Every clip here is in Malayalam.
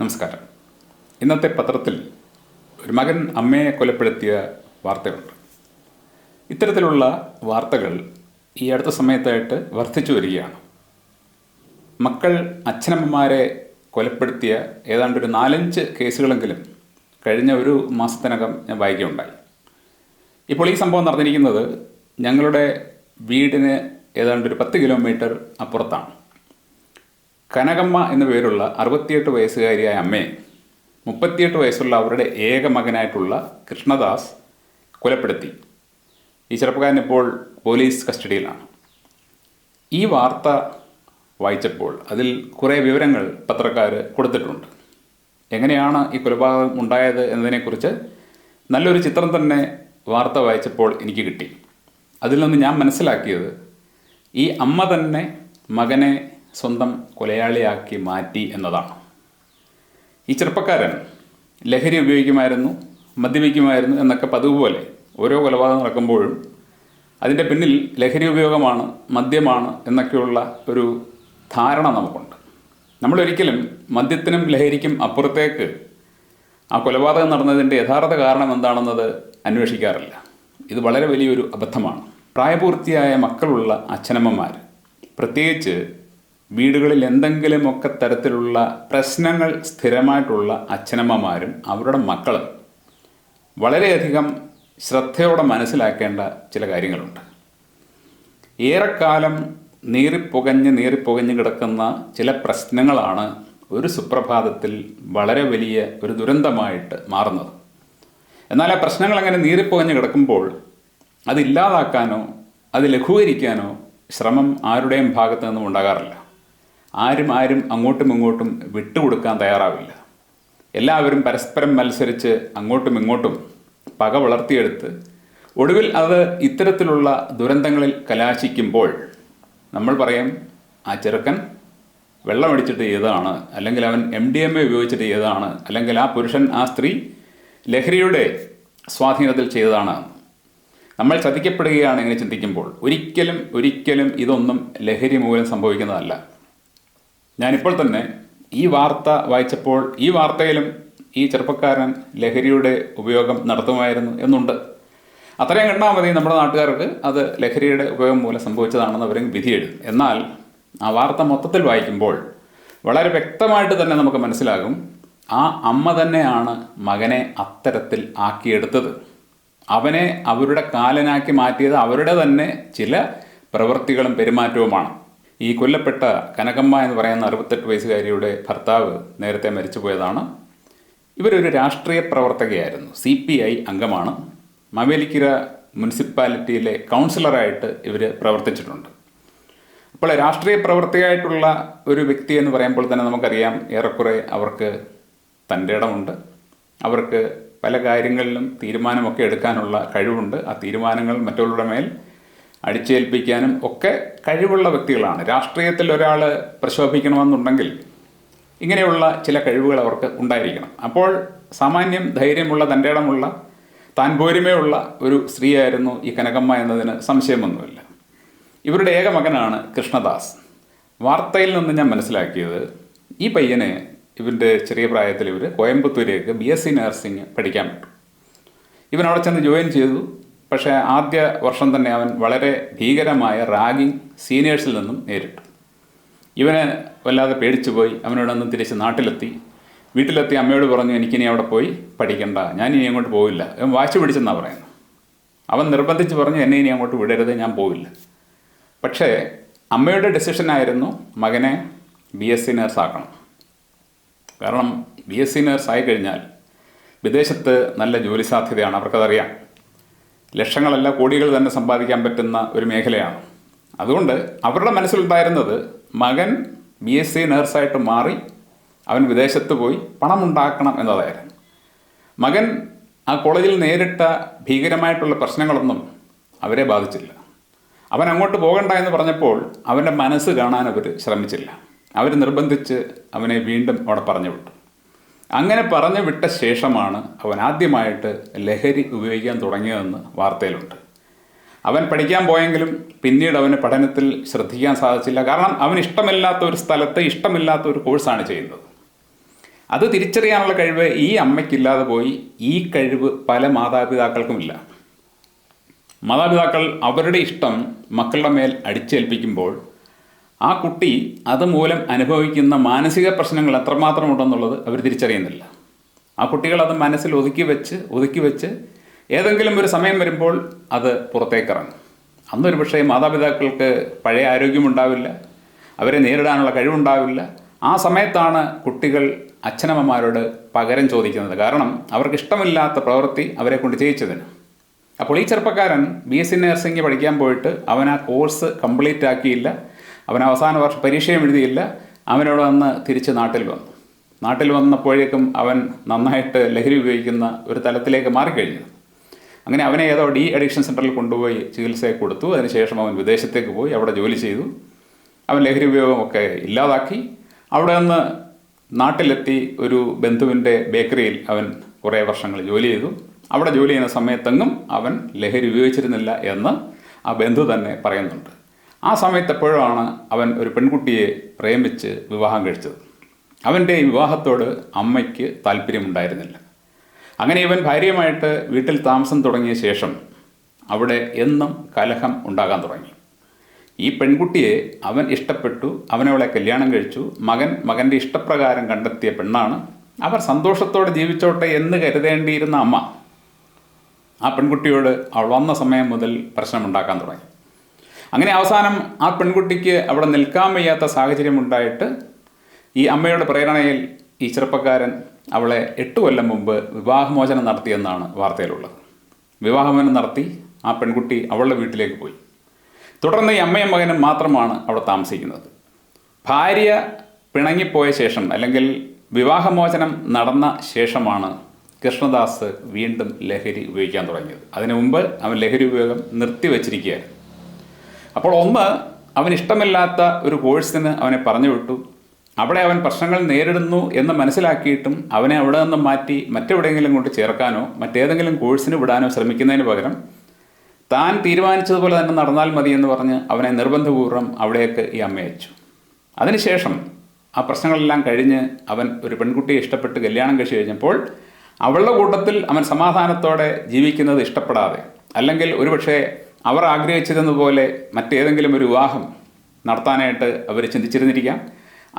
നമസ്കാരം. ഇന്നത്തെ പത്രത്തിൽ ഒരു മകൻ അമ്മയെ കൊലപ്പെടുത്തിയ വാർത്തയുണ്ട്. ഇത്തരത്തിലുള്ള വാർത്തകൾ ഈ അടുത്ത സമയത്തായിട്ട് വർദ്ധിച്ചു വരികയാണ്. മക്കൾ അച്ഛനമ്മമാരെ കൊലപ്പെടുത്തിയ ഏതാണ്ട് ഒരു നാലഞ്ച് കേസുകളെങ്കിലും കഴിഞ്ഞ ഒരു മാസത്തിനകം ഞാൻ വായിക്കുകയുണ്ടായി. ഇപ്പോൾ ഈ സംഭവം നടന്നിരിക്കുന്നത് ഞങ്ങളുടെ വീടിന് ഏതാണ്ട് ഒരു പത്ത് കിലോമീറ്റർ അപ്പുറത്താണ്. കനകമ്മ എന്ന പേരുള്ള അറുപത്തിയെട്ട് വയസ്സുകാരിയായ അമ്മയെ മുപ്പത്തിയെട്ട് വയസ്സുള്ള അവരുടെ ഏക മകനായിട്ടുള്ള കൃഷ്ണദാസ് കൊലപ്പെടുത്തി. ഈ ചെറുപ്പക്കാരൻ ഇപ്പോൾ പോലീസ് കസ്റ്റഡിയിലാണ്. ഈ വാർത്ത വായിച്ചപ്പോൾ അതിൽ കുറേ വിവരങ്ങൾ പത്രക്കാർ കൊടുത്തിട്ടുണ്ട്. എങ്ങനെയാണ് ഈ കൊലപാതകം ഉണ്ടായത് എന്നതിനെക്കുറിച്ച് നല്ലൊരു ചിത്രം തന്നെ വാർത്ത വായിച്ചപ്പോൾ എനിക്ക് കിട്ടി. അതിൽ നിന്ന് ഞാൻ മനസ്സിലാക്കിയത് ഈ അമ്മ തന്നെ മകനെ സ്വന്തം കൊലയാളിയാക്കി മാറ്റി എന്നതാണ്. ഈ ചെറുപ്പക്കാരൻ ലഹരി ഉപയോഗിക്കുമായിരുന്നു മദ്യപിക്കുമായിരുന്നു എന്നൊക്കെ പതിവ് പോലെ ഓരോ കൊലപാതകം നടക്കുമ്പോഴും അതിന്റെ പിന്നിൽ ലഹരി ഉപയോഗമാണ് മദ്യമാണ് എന്നൊക്കെയുള്ള ഒരു ധാരണ നമുക്കുണ്ട്. നമ്മളൊരിക്കലും മദ്യത്തിനും ലഹരിക്കും അപ്പുറത്തേക്ക് ആ കൊലപാതകം നടന്നതിന്റെ യഥാർത്ഥ കാരണം എന്താണെന്നത് അന്വേഷിക്കാറില്ല. ഇത് വളരെ വലിയൊരു അബദ്ധമാണ്. പ്രായപൂർത്തിയായ മക്കളുള്ള അച്ഛനമ്മമാർ പ്രത്യേകിച്ച് വീടുകളിൽ എന്തെങ്കിലുമൊക്കെ തരത്തിലുള്ള പ്രശ്നങ്ങൾ സ്ഥിരമായിട്ടുള്ള അച്ഛനമ്മമാരും അവരുടെ മക്കളും വളരെയധികം ശ്രദ്ധയോടെ മനസ്സിലാക്കേണ്ട ചില കാര്യങ്ങളുണ്ട്. ഏറെക്കാലം നീറിപ്പുകഞ്ഞ് നീറിപ്പുകഞ്ഞ് കിടക്കുന്ന ചില പ്രശ്നങ്ങളാണ് ഒരു സുപ്രഭാതത്തിൽ വളരെ വലിയ ഒരു ദുരന്തമായിട്ട് മാറുന്നത്. എന്നാൽ ആ പ്രശ്നങ്ങൾ അങ്ങനെ നീറിപ്പുകഞ്ഞ് കിടക്കുമ്പോൾ അതില്ലാതാക്കാനോ അത് ലഘൂകരിക്കാനോ ശ്രമം ആരുടെയും ഭാഗത്തു നിന്നും ഉണ്ടാകാറില്ല. ആരും ആരും അങ്ങോട്ടും ഇങ്ങോട്ടും വിട്ടുകൊടുക്കാൻ തയ്യാറാവില്ല. എല്ലാവരും പരസ്പരം മത്സരിച്ച് അങ്ങോട്ടും ഇങ്ങോട്ടും പക വളർത്തിയെടുത്ത് ഒടുവിൽ അത് ഇത്തരത്തിലുള്ള ദുരന്തങ്ങളിൽ കലാശിക്കുമ്പോൾ നമ്മൾ പറയും ആ ചെറുക്കൻ വെള്ളമടിച്ചിട്ട് ചെയ്തതാണ് അല്ലെങ്കിൽ അവൻ എം ഡി എം എ ഉപയോഗിച്ചിട്ട് ചെയ്തതാണ് അല്ലെങ്കിൽ ആ പുരുഷൻ ആ സ്ത്രീ ലഹരിയുടെ സ്വാധീനത്തിൽ ചെയ്തതാണ്. നമ്മൾ ചതിക്കപ്പെടുകയാണ് ഇങ്ങനെ ചിന്തിക്കുമ്പോൾ. ഒരിക്കലും ഒരിക്കലും ഇതൊന്നും ലഹരി മൂലം സംഭവിക്കുന്നതല്ല. ഞാനിപ്പോൾ തന്നെ ഈ വാർത്ത വായിച്ചപ്പോൾ ഈ വാർത്തയിലും ഈ ചെറുപ്പക്കാരൻ ലഹരിയുടെ ഉപയോഗം നടത്തുമായിരുന്നു എന്നുണ്ട്. അത്രയും കണ്ടാൽ മതി നമ്മുടെ നാട്ടുകാർക്ക് അത് ലഹരിയുടെ ഉപയോഗം മൂലം സംഭവിച്ചതാണെന്ന് അവരും വിധിയെഴുതും എന്നാൽ ആ വാർത്ത മൊത്തത്തിൽ വായിക്കുമ്പോൾ വളരെ വ്യക്തമായിട്ട് തന്നെ നമുക്ക് മനസ്സിലാകും ആ അമ്മ തന്നെയാണ് മകനെ അത്തരത്തിൽ ആക്കിയെടുത്തത്. അവനെ അവരുടെ കാലനാക്കി മാറ്റിയത് അവരുടെ തന്നെ ചില പ്രവൃത്തികളും പെരുമാറ്റവുമാണ്. ഈ കൊല്ലപ്പെട്ട കനകമ്മ എന്ന് പറയുന്ന അറുപത്തെട്ട് വയസ്സുകാരിയുടെ ഭർത്താവ് നേരത്തെ മരിച്ചുപോയതാണ്. ഇവരൊരു രാഷ്ട്രീയ പ്രവർത്തകയായിരുന്നു. സി പി ഐ അംഗമാണ്. മവേലിക്കര മുനിസിപ്പാലിറ്റിയിലെ കൗൺസിലറായിട്ട് ഇവർ പ്രവർത്തിച്ചിട്ടുണ്ട്. അപ്പോൾ രാഷ്ട്രീയ പ്രവർത്തകയായിട്ടുള്ള ഒരു വ്യക്തി എന്ന് പറയുമ്പോൾ തന്നെ നമുക്കറിയാം ഏറെക്കുറെ അവർക്ക് തന്റെ ഇടമുണ്ട്. അവർക്ക് പല കാര്യങ്ങളിലും തീരുമാനമൊക്കെ എടുക്കാനുള്ള കഴിവുണ്ട്. ആ തീരുമാനങ്ങൾ മറ്റുള്ളവരുടെ മേൽ അടിച്ചേൽപ്പിക്കാനും ഒക്കെ കഴിവുള്ള വ്യക്തികളാണ്. രാഷ്ട്രീയത്തിൽ ഒരാൾ പ്രശോഭിക്കണമെന്നുണ്ടെങ്കിൽ ഇങ്ങനെയുള്ള ചില കഴിവുകൾ അവർക്ക് ഉണ്ടായിരിക്കണം. അപ്പോൾ സാമാന്യം ധൈര്യമുള്ള തന്റെ ഇടമുള്ള താൻ പോരുമയുള്ള ഒരു സ്ത്രീയായിരുന്നു ഈ കനകമ്മ എന്നതിന് സംശയമൊന്നുമില്ല. ഇവരുടെ ഏക മകനാണ് കൃഷ്ണദാസ്. വാർത്തയിൽ നിന്ന് ഞാൻ മനസ്സിലാക്കിയത് ഈ പയ്യനെ ഇവന്റെ ചെറിയ പ്രായത്തിൽ ഇവർ കോയമ്പത്തൂരേക്ക് ബി എസ് സി നഴ്സിംഗ് പഠിക്കാൻ പറ്റും ഇവൻ അവിടെ ചെന്ന് ജോയിൻ ചെയ്തു. പക്ഷേ ആദ്യ വർഷം തന്നെ അവൻ വളരെ ഭീകരമായ റാഗിങ് സീനിയേഴ്സിൽ നിന്നും നേരിട്ടു. ഇവനെ വല്ലാതെ പേടിച്ചു പോയി. അവനോട് അവനോടൊന്ന് തിരിച്ച് നാട്ടിലെത്തി. വീട്ടിലെത്തി അമ്മയോട് പറഞ്ഞു എനിക്കിനി അവിടെ പോയി പഠിക്കണ്ട. ഞാൻ ഇനി അങ്ങോട്ട് പോവില്ല. അവൻ വാശി പിടിച്ചെന്നാണ് പറയുന്നത്. അവൻ നിർബന്ധിച്ച് പറഞ്ഞു എന്നെ ഇനി അങ്ങോട്ട് വിടരുത് ഞാൻ പോവില്ല. പക്ഷേ അമ്മയുടെ ഡെസിഷനായിരുന്നു മകനെ ബി എസ് സി നേഴ്സാക്കണം കാരണം ബി എസ് സി നേഴ്സ് ആയി കഴിഞ്ഞാൽ വിദേശത്ത് നല്ല ജോലി സാധ്യതയാണ്. അവർക്കതറിയാം. ലക്ഷങ്ങളല്ല കോടികൾ തന്നെ സമ്പാദിക്കാൻ പറ്റുന്ന ഒരു മേഖലയാണ്. അതുകൊണ്ട് അവരുടെ മനസ്സിലുണ്ടായിരുന്നത് മകൻ ബി എസ് സി നേഴ്സായിട്ട് മാറി അവൻ വിദേശത്ത് പോയി പണമുണ്ടാക്കണം എന്നതായിരുന്നു. മകൻ ആ കോളേജിൽ നേരിട്ട ഭീകരമായിട്ടുള്ള പ്രശ്നങ്ങളൊന്നും അവരെ ബാധിച്ചില്ല. അവൻ അങ്ങോട്ട് പോകണ്ട എന്ന് പറഞ്ഞപ്പോൾ അവന്റെ മനസ്സ് കാണാൻ അവർ ശ്രമിച്ചില്ല. അവർ നിർബന്ധിച്ച് അവനെ വീണ്ടും അവിടെ പറഞ്ഞു വിട്ടു. അങ്ങനെ പറഞ്ഞു വിട്ട ശേഷമാണ് അവൻ ആദ്യമായിട്ട് ലഹരി ഉപയോഗിക്കാൻ തുടങ്ങിയതെന്ന് വാർത്തയിലുണ്ട്. അവൻ പഠിക്കാൻ പോയെങ്കിലും പിന്നീട് അവന് പഠനത്തിൽ ശ്രദ്ധിക്കാൻ സാധിച്ചില്ല. കാരണം അവൻ ഇഷ്ടമില്ലാത്ത ഒരു സ്ഥലത്ത് ഇഷ്ടമില്ലാത്ത ഒരു കോഴ്സാണ് ചെയ്യുന്നത്. അത് തിരിച്ചറിയാനുള്ള കഴിവ് ഈ അമ്മയ്ക്കില്ലാതെ പോയി ഈ കഴിവ് പല മാതാപിതാക്കൾക്കുമില്ല. മാതാപിതാക്കൾ അവരുടെ ഇഷ്ടം മക്കളുടെ മേൽ അടിച്ചേൽപ്പിക്കുമ്പോൾ ആ കുട്ടി അതുമൂലം അനുഭവിക്കുന്ന മാനസിക പ്രശ്നങ്ങൾ എത്രമാത്രം ഉണ്ടെന്നുള്ളത് അവർ തിരിച്ചറിയുന്നില്ല. ആ കുട്ടികൾ അത് മനസ്സിൽ ഒതുക്കി വെച്ച് ഒതുക്കി വെച്ച് ഏതെങ്കിലും ഒരു സമയം വരുമ്പോൾ അത് പുറത്തേക്കിറങ്ങും. അന്നൊരു പക്ഷേ മാതാപിതാക്കൾക്ക് പഴയ ആരോഗ്യമുണ്ടാവില്ല അവരെ നേരിടാനുള്ള കഴിവുണ്ടാവില്ല. ആ സമയത്താണ് കുട്ടികൾ അച്ഛനമ്മമാരോട് പകരം ചോദിക്കുന്നത്. കാരണം അവർക്ക് ഇഷ്ടമില്ലാത്ത പ്രവൃത്തി അവരെ കൊണ്ട് ചെയ്യിച്ചതിന്. അപ്പോൾ ഈ ചെറുപ്പക്കാരൻ ബി എസ് സി നഴ്സിംഗ് പഠിക്കാൻ പോയിട്ട് അവൻ ആ കോഴ്സ് കംപ്ലീറ്റ് ആക്കിയില്ല അവൻ അവസാന വർഷം പരീക്ഷയും എഴുതിയില്ല. അവനോട് വന്ന് തിരിച്ച് നാട്ടിൽ വന്നു. നാട്ടിൽ വന്നപ്പോഴേക്കും അവൻ നന്നായിട്ട് ലഹരി ഉപയോഗിക്കുന്ന ഒരു തലത്തിലേക്ക് മാറിക്കഴിഞ്ഞു. അങ്ങനെ അവനെ ഏതോ ഡി അഡിക്ഷൻ സെന്ററിൽ കൊണ്ടുപോയി ചികിത്സയെ കൊടുത്തു. അതിനുശേഷം അവൻ വിദേശത്തേക്ക് പോയി അവിടെ ജോലി ചെയ്തു. അവൻ ലഹരി ഉപയോഗമൊക്കെ ഇല്ലാതാക്കി. അവിടെ നിന്ന് നാട്ടിലെത്തി ഒരു ബന്ധുവിന്റെ ബേക്കറിയിൽ അവൻ കുറേ വർഷങ്ങൾ ജോലി ചെയ്തു. അവിടെ ജോലി ചെയ്യുന്ന സമയത്തെങ്ങും അവൻ ലഹരി ഉപയോഗിച്ചിരുന്നില്ല എന്ന് ആ ബന്ധു തന്നെ പറയുന്നുണ്ട്. ആ സമയത്ത് എപ്പോഴാണ് അവൻ ഒരു പെൺകുട്ടിയെ പ്രേമിച്ച് വിവാഹം കഴിച്ചത്? അവന്റെ വിവാഹത്തോട് അമ്മയ്ക്ക് താല്പര്യമുണ്ടായിരുന്നില്ല. അങ്ങനെ ഇവൻ ഭാര്യയുമായിട്ട് വീട്ടിൽ താമസം തുടങ്ങിയ ശേഷം അവിടെ എന്നും കലഹം ഉണ്ടാകാൻ തുടങ്ങി. ഈ പെൺകുട്ടിയെ അവൻ ഇഷ്ടപ്പെട്ടു അവനവളെ കല്യാണം കഴിച്ചു മകൻ മകന്റെ ഇഷ്ടപ്രകാരം കണ്ടെത്തിയ പെണ്ണാണ് അവർ സന്തോഷത്തോടെ ജീവിച്ചോട്ടെ എന്ന് കരുതേണ്ടിയിരുന്ന അമ്മ. ആ പെൺകുട്ടിയോട് അവൾ വന്ന സമയം മുതൽ പ്രശ്നമുണ്ടാക്കാൻ തുടങ്ങി. അങ്ങനെ അവസാനം ആ പെൺകുട്ടിക്ക് അവിടെ നിൽക്കാൻ വയ്യാത്ത സാഹചര്യം ഉണ്ടായിട്ട് ഈ അമ്മയുടെ പ്രേരണയിൽ ഈ ചെറുപ്പക്കാരൻ അവളെ എട്ട് കൊല്ലം മുമ്പ് വിവാഹമോചനം നടത്തിയെന്നാണ് വാർത്തയിലുള്ളത്. വിവാഹമോചനം നടത്തി ആ പെൺകുട്ടി അവളുടെ വീട്ടിലേക്ക് പോയി. തുടർന്ന് ഈ അമ്മയും മകനും മാത്രമാണ് അവിടെ താമസിക്കുന്നത്. ഭാര്യ പിണങ്ങിപ്പോയ ശേഷം അല്ലെങ്കിൽ വിവാഹമോചനം നടന്ന ശേഷമാണ് കൃഷ്ണദാസ് വീണ്ടും ലഹരി ഉപയോഗിക്കാൻ തുടങ്ങിയത്. അതിനു മുമ്പ് അവൻ ലഹരി ഉപയോഗം നിർത്തിവെച്ചിരിക്കുകയായിരുന്നു. അപ്പോൾ ഒന്ന് അവൻ ഇഷ്ടമില്ലാത്ത ഒരു കോഴ്സിന് അവനെ പറഞ്ഞു വിട്ടു. അവിടെ അവൻ പ്രശ്നങ്ങൾ നേരിടുന്നു എന്ന് മനസ്സിലാക്കിയിട്ടും അവനെ അവിടെ നിന്നും മാറ്റി മറ്റെവിടെയെങ്കിലും കൊണ്ട് ചേർക്കാനോ മറ്റേതെങ്കിലും കോഴ്സിന് വിടാനോ ശ്രമിക്കുന്നതിന് പകരം താൻ തീരുമാനിച്ചതുപോലെ തന്നെ നടന്നാൽ മതി എന്ന് പറഞ്ഞ് അവനെ നിർബന്ധപൂർവം അവിടേക്ക് ഈ അമ്മ അയച്ചു. അതിനുശേഷം ആ പ്രശ്നങ്ങളെല്ലാം കഴിഞ്ഞ് അവൻ ഒരു പെൺകുട്ടിയെ ഇഷ്ടപ്പെട്ട് കല്യാണം കഴിച്ചു കഴിഞ്ഞപ്പോൾ അവളുടെ കൂട്ടത്തിൽ അവൻ സമാധാനത്തോടെ ജീവിക്കുന്നത് ഇഷ്ടപ്പെടാതെ അല്ലെങ്കിൽ ഒരുപക്ഷെ അവർ ആഗ്രഹിച്ചിരുന്നതുപോലെ മറ്റേതെങ്കിലും ഒരു വിവാഹം നടത്താനായിട്ട് അവർ ചിന്തിച്ചിരുന്നിരിക്കാം.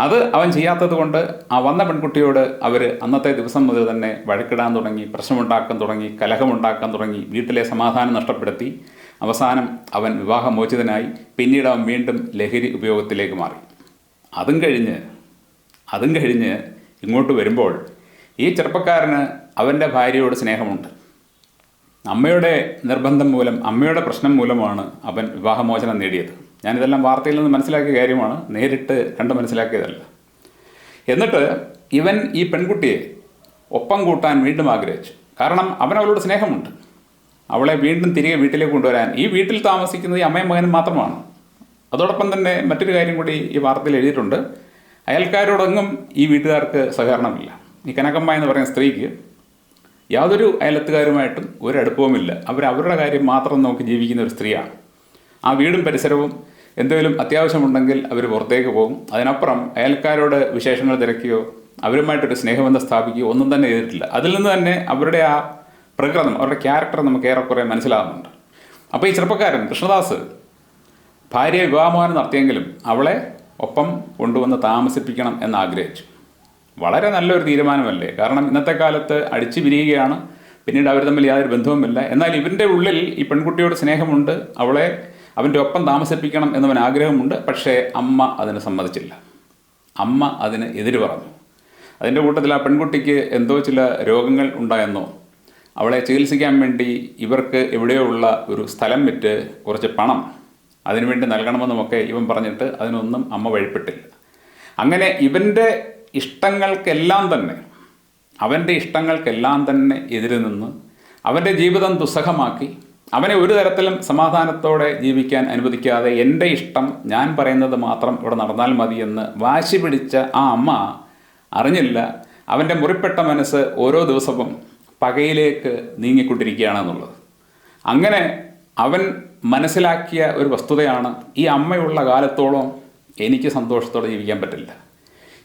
അത് അവൻ ചെയ്യാത്തത് കൊണ്ട് ആ വന്ന പെൺകുട്ടിയോട് അവർ അന്നത്തെ ദിവസം മുതൽ തന്നെ വഴക്കിടാൻ തുടങ്ങി പ്രശ്നമുണ്ടാക്കാൻ തുടങ്ങി കലഹമുണ്ടാക്കാൻ തുടങ്ങി വീട്ടിലെ സമാധാനം നഷ്ടപ്പെടുത്തി. അവസാനം അവൻ വിവാഹമോചിതനായി പിന്നീട് അവൻ വീണ്ടും ലഹരി ഉപയോഗത്തിലേക്ക് മാറി. അതും കഴിഞ്ഞ് അതും കഴിഞ്ഞ് ഇങ്ങോട്ട് വരുമ്പോൾ ഈ ചെറുപ്പക്കാരന് അവന്റെ ഭാര്യയോട് സ്നേഹമുണ്ട്. അമ്മയുടെ നിർബന്ധം മൂലം അമ്മയുടെ പ്രശ്നം മൂലമാണ് അവൻ വിവാഹമോചനം നേടിയത്. ഞാനിതെല്ലാം വാർത്തയിൽ നിന്ന് മനസ്സിലാക്കിയ കാര്യമാണ് നേരിട്ട് കണ്ട് മനസ്സിലാക്കിയതല്ല. എന്നിട്ട് ഇവൻ ഈ പെൺകുട്ടിയെ ഒപ്പം കൂട്ടാൻ വീണ്ടും ആഗ്രഹിച്ചു. കാരണം അവൻ അവളോട് സ്നേഹമുണ്ട്. അവളെ വീണ്ടും തിരികെ വീട്ടിലേക്ക് കൊണ്ടുവരാൻ ഈ വീട്ടിൽ താമസിക്കുന്നത് ഈ അമ്മയും മകനും മാത്രമാണ്. അതോടൊപ്പം തന്നെ മറ്റൊരു കാര്യം കൂടി ഈ വാർത്തയിൽ എഴുതിയിട്ടുണ്ട്. അയൽക്കാരോടൊന്നും ഈ വീട്ടുകാർക്ക് സഹകരണമില്ല. ഈ കനകമ്മ എന്ന് പറയുന്ന സ്ത്രീക്ക് യാതൊരു അയലത്തുകാരുമായിട്ടും ഒരടുപ്പവുമില്ല. അവർ അവരുടെ കാര്യം മാത്രം നോക്കി ജീവിക്കുന്ന ഒരു സ്ത്രീയാണ്. ആ വീടും പരിസരവും എന്തെങ്കിലും അത്യാവശ്യമുണ്ടെങ്കിൽ അവർ പുറത്തേക്ക് പോകും. അതിനപ്പുറം അയൽക്കാരോട് വിശേഷങ്ങൾ തിരക്കുകയോ അവരുമായിട്ടൊരു സ്നേഹബന്ധം സ്ഥാപിക്കുകയോ ഒന്നും തന്നെ ചെയ്തിട്ടില്ല. അതിൽ നിന്ന് തന്നെ അവരുടെ ആ പ്രകൃതം അവരുടെ ക്യാരക്ടർ നമുക്ക് ഏറെക്കുറെ മനസ്സിലാകുന്നുണ്ട് അപ്പോൾ ഈ ചെറുപ്പക്കാരൻ കൃഷ്ണദാസ് ഭാര്യയെ വിവാഹമോഹനം നടത്തിയെങ്കിലും അവളെ ഒപ്പം കൊണ്ടുവന്ന് താമസിപ്പിക്കണം എന്ന് ആഗ്രഹിച്ചു വളരെ നല്ലൊരു തീരുമാനമല്ലേ? കാരണം ഇന്നത്തെ കാലത്ത് അടിച്ചു പിരിയുകയാണ് പിന്നീട് അവർ തമ്മിൽ യാതൊരു ബന്ധവുമില്ല. എന്നാൽ ഇവന്റെ ഉള്ളിൽ ഈ പെൺകുട്ടിയോട് സ്നേഹമുണ്ട്. അവളെ അവന്റെ ഒപ്പം താമസിപ്പിക്കണം എന്നവൻ ആഗ്രഹമുണ്ട്. പക്ഷേ അമ്മ അതിന് സമ്മതിച്ചില്ല. അമ്മ അതിന് എതിര് പറഞ്ഞു. അതിന്റെ കൂട്ടത്തിൽ ആ പെൺകുട്ടിക്ക് എന്തോ ചില രോഗങ്ങൾ ഉണ്ടായെന്നോ അവളെ ചികിത്സിക്കാൻ വേണ്ടി ഇവർക്ക് എവിടെയോ ഉള്ള ഒരു സ്ഥലം വിറ്റ് കുറച്ച് പണം അതിനുവേണ്ടി നൽകണമെന്നുമൊക്കെ ഇവൻ പറഞ്ഞിട്ട് അതിനൊന്നും അമ്മ വഴിപ്പെട്ടില്ല. അങ്ങനെ ഇവന്റെ ഇഷ്ടങ്ങൾക്കെല്ലാം തന്നെ അവന്റെ ഇഷ്ടങ്ങൾക്കെല്ലാം തന്നെ എതിരെ നിന്ന് അവന്റെ ജീവിതം ദുസ്സഹമാക്കി അവനെ ഒരു തരത്തിലും സമാധാനത്തോടെ ജീവിക്കാൻ അനുവദിക്കാതെ എന്റെ ഇഷ്ടം ഞാൻ പറയുന്നത് മാത്രം ഇവിടെ നടന്നാൽ മതിയെന്ന് വാശി പിടിച്ച ആ അമ്മ അറിഞ്ഞില്ല അവന്റെ മുറിപ്പെട്ട മനസ്സ് ഓരോ ദിവസവും പകയിലേക്ക് നീങ്ങിക്കൊണ്ടിരിക്കുകയാണെന്നുള്ളത്. അങ്ങനെ അവൻ മനസ്സിലാക്കിയ ഒരു വസ്തുതയാണ് ഈ അമ്മയുള്ള കാലത്തോളം എനിക്ക് സന്തോഷത്തോടെ ജീവിക്കാൻ പറ്റില്ല.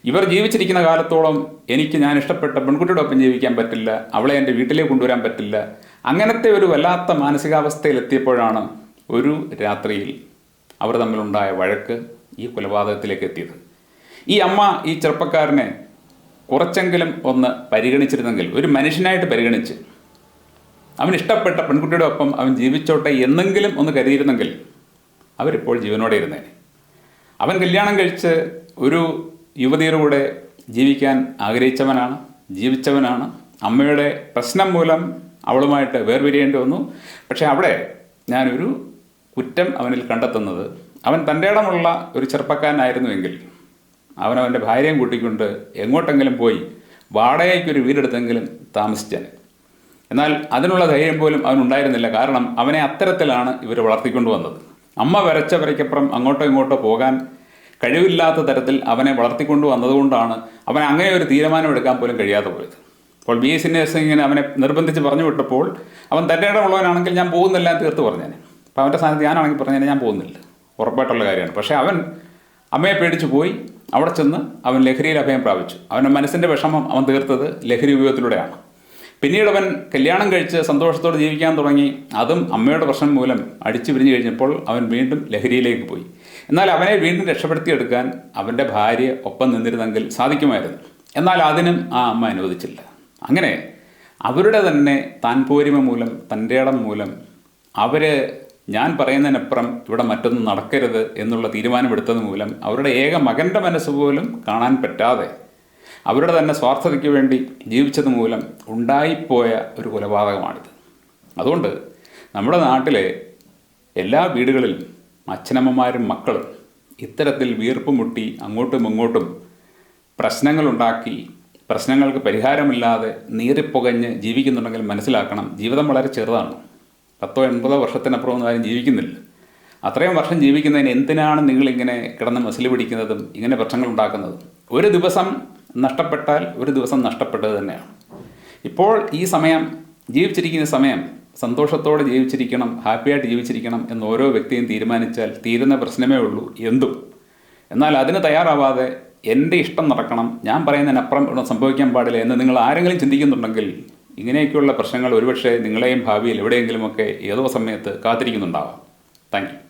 ഇവർ ജീവിച്ചിരിക്കുന്ന കാലത്തോളം എനിക്ക് ഞാൻ ഇഷ്ടപ്പെട്ട പെൺകുട്ടിയോടൊപ്പം ജീവിക്കാൻ പറ്റില്ല അവളെ എന്റെ വീട്ടിലേക്ക് കൊണ്ടുവരാൻ പറ്റില്ല. അങ്ങനത്തെ ഒരു വല്ലാത്ത മാനസികാവസ്ഥയിലെത്തിയപ്പോഴാണ് ഒരു രാത്രിയിൽ അവർ തമ്മിലുണ്ടായ വഴക്ക് ഈ കൊലപാതകത്തിലേക്ക് എത്തിയത്. ഈ അമ്മ ഈ ചെറുപ്പക്കാരനെ കുറച്ചെങ്കിലും ഒന്ന് പരിഗണിച്ചിരുന്നെങ്കിൽ ഒരു മനുഷ്യനായിട്ട് പരിഗണിച്ച് അവൻ ഇഷ്ടപ്പെട്ട പെൺകുട്ടിയുടെ ഒപ്പം അവൻ ജീവിച്ചോട്ടെ എന്നെങ്കിലും ഒന്ന് കരുതിയിരുന്നെങ്കിൽ അവരിപ്പോൾ ജീവനോടെ ഇരുന്നേനെ. അവൻ കല്യാണം കഴിച്ച് ഒരു യുവതിയുടെ കൂടെ ജീവിക്കാൻ ആഗ്രഹിച്ചവനാണ് ജീവിച്ചവനാണ്. അമ്മയുടെ പ്രശ്നം മൂലം അവളുമായിട്ട് വേർപിരിയേണ്ടി വന്നു. പക്ഷേ അവിടെ ഞാനൊരു കുറ്റം അവനിൽ കണ്ടെത്തുന്നത്. അവൻ തന്റെ ഇടമുള്ള ഒരു ചെറുപ്പക്കാരനായിരുന്നുവെങ്കിൽ അവൻ ഭാര്യയും കൂട്ടിക്കൊണ്ട് എങ്ങോട്ടെങ്കിലും പോയി വാടകയ്ക്കൊരു വീടെടുത്തെങ്കിലും താമസിച്ചാൽ എന്നാൽ അതിനുള്ള ധൈര്യം പോലും അവനുണ്ടായിരുന്നില്ല കാരണം അവനെ അത്തരത്തിലാണ് ഇവർ വളർത്തിക്കൊണ്ടു വന്നത് അമ്മ വരച്ച വരയ്ക്കപ്പുറം അങ്ങോട്ടോ ഇങ്ങോട്ടോ പോകാൻ കഴിവില്ലാത്ത തരത്തിൽ അവനെ വളർത്തിക്കൊണ്ടു വന്നതുകൊണ്ടാണ് അവൻ അങ്ങനെ ഒരു തീരുമാനമെടുക്കാൻ പോലും കഴിയാതെ പോയത്. അപ്പോൾ ബി എസ് നഴ്സിങ്ങിന് അവനെ നിർബന്ധിച്ച് പറഞ്ഞു വിട്ടപ്പോൾ അവൻ തന്റെ ഇടമുള്ളവനാണെങ്കിൽ ഞാൻ പോകുന്നില്ല എന്ന് തീർത്ത് പറഞ്ഞേനെ. അപ്പോൾ അവന്റെ സ്ഥാനത്ത് ഞാനാണെങ്കിൽ പറഞ്ഞേനെ ഞാൻ പോകുന്നില്ല. ഉറപ്പായിട്ടുള്ള കാര്യമാണ്. പക്ഷേ അവൻ അമ്മയെ പേടിച്ചു പോയി. അവിടെ ചെന്ന് അവൻ ലഹരിയിൽ അഭയം പ്രാപിച്ചു. അവന്റെ മനസ്സിന്റെ വിഷമം അവൻ തീർത്തത് ലഹരി ഉപയോഗത്തിലൂടെയാണ്. പിന്നീട് അവൻ കല്യാണം കഴിച്ച് സന്തോഷത്തോടെ ജീവിക്കാൻ തുടങ്ങി. അതും അമ്മയുടെ പ്രശ്നം മൂലം അടിച്ചു പിരിഞ്ഞു കഴിഞ്ഞപ്പോൾ അവൻ വീണ്ടും ലഹരിയിലേക്ക് പോയി. എന്നാൽ അവനെ വീണ്ടും രക്ഷപ്പെടുത്തിയെടുക്കാൻ അവന്റെ ഭാര്യ ഒപ്പം നിന്നിരുന്നെങ്കിൽ സാധിക്കുമായിരുന്നു. എന്നാൽ അതിനും ആ അമ്മ അനുവദിച്ചില്ല. അങ്ങനെ അവരുടെ തന്നെ താൻ പോരിമ മൂലം തന്റെ ഇടം മൂലം അവർ ഞാൻ പറയുന്നതിനപ്പുറം ഇവിടെ മറ്റൊന്നും നടക്കരുത് എന്നുള്ള തീരുമാനമെടുത്തത് മൂലം അവരുടെ ഏക മകന്റെ മനസ്സ് പോലും കാണാൻ പറ്റാതെ അവരുടെ തന്നെ സ്വാർത്ഥതയ്ക്ക് വേണ്ടി ജീവിച്ചത് മൂലം ഉണ്ടായിപ്പോയ ഒരു കൊലപാതകമാണിത്. അതുകൊണ്ട് നമ്മുടെ നാട്ടിലെ എല്ലാ വീടുകളിലും അച്ഛനമ്മമാരും മക്കളും ഇത്തരത്തിൽ വീർപ്പ് മുട്ടി അങ്ങോട്ടും ഇങ്ങോട്ടും പ്രശ്നങ്ങളുണ്ടാക്കി പ്രശ്നങ്ങൾക്ക് പരിഹാരമില്ലാതെ നീറിപ്പുകഞ്ഞ് ജീവിക്കുന്നുണ്ടെങ്കിൽ മനസ്സിലാക്കണം. ജീവിതം വളരെ ചെറുതാണ്. പത്തോ എൺപതോ വർഷത്തിനപ്പുറം ഒന്നും ആരും ജീവിക്കുന്നില്ല. അത്രയും വർഷം ജീവിക്കുന്നതിന് എന്തിനാണ് നിങ്ങളിങ്ങനെ കിടന്ന് മസിൽ പിടിക്കുന്നതും ഇങ്ങനെ പ്രശ്നങ്ങൾ ഉണ്ടാക്കുന്നതും? ഒരു ദിവസം നഷ്ടപ്പെട്ടാൽ ഒരു ദിവസം നഷ്ടപ്പെട്ടത് തന്നെയാണ്. ഇപ്പോൾ ഈ സമയം ജീവിച്ചിരിക്കുന്ന സമയം സന്തോഷത്തോടെ ജീവിച്ചിരിക്കണം ഹാപ്പിയായിട്ട് ജീവിച്ചിരിക്കണം എന്ന് ഓരോ വ്യക്തിയും തീരുമാനിച്ചാൽ തീരുന്ന പ്രശ്നമേ ഉള്ളൂ എന്തും. എന്നാൽ അതിന് തയ്യാറാവാതെ എന്റെ ഇഷ്ടം നടക്കണം ഞാൻ പറയുന്നതിനപ്പുറം ഇവിടെ സംഭവിക്കാൻ പാടില്ല എന്ന് നിങ്ങൾ ആരെങ്കിലും ചിന്തിക്കുന്നുണ്ടെങ്കിൽ ഇങ്ങനെയൊക്കെയുള്ള പ്രശ്നങ്ങൾ ഒരുപക്ഷെ നിങ്ങളെയും ഭാവിയിൽ എവിടെയെങ്കിലുമൊക്കെ ഏതോ സമയത്ത് കാത്തിരിക്കുന്നുണ്ടാവാം. താങ്ക്